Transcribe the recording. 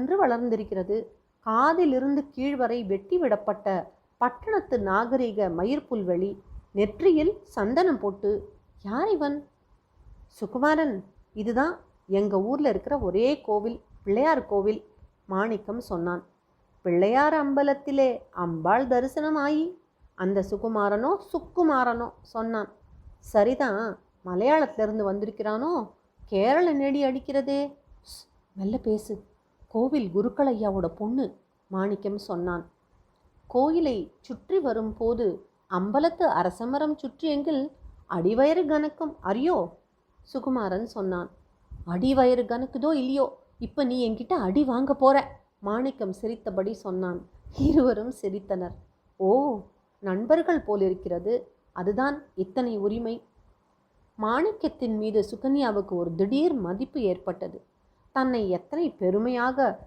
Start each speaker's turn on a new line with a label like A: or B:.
A: பளபளவென்று வளர்ந்திருக்கிறது. காதிலிருந்து கீழ்வரை வெட்டி விடப்பட்ட பட்டணத்து நாகரிக மயிர்புல்வெளி நெற்றியில் சந்தனம் போட்டு யார் இவன்? சுகுமாரன். இதுதான் எங்கள் ஊரில் இருக்கிற ஒரே கோவில் பிள்ளையார் கோவில் மாணிக்கம் சொன்னான். பிள்ளையார் அம்பலத்திலே அம்பாள் தரிசனம் ஆயி அந்த சுகுமாரனோ சுக்குமாரனோ சொன்னான். சரிதான். மலையாளத்திலிருந்து வந்திருக்கிறானோ கேரள நெடி அடிக்கிறதே. ஸ், மெல்ல பேசு. கோவில் குருக்களையாவோட பொண்ணு மாணிக்கம் சொன்னான். கோயிலை சுற்றி வரும்போது அம்பலத்து அரசமரம் சுற்றியெங்கில் அடிவயிறு கணக்கும் அறியோ? சுகுமாரன் சொன்னான். அடிவயிறு கணக்குதோ இல்லையோ? இப்போ நீ என்கிட்ட அடி வாங்க போற? மாணிக்கம் சிரித்தபடி சொன்னான். இருவரும் சிரித்தனர். ஓ நண்பர்கள் போலிருக்கிறது. அதுதான் இத்தனை உரிமை. மாணிக்கத்தின் மீது சுகன்யாவுக்கு ஒரு திடீர் மதிப்பு ஏற்பட்டது. தன்னை எத்தனை பெருமையாக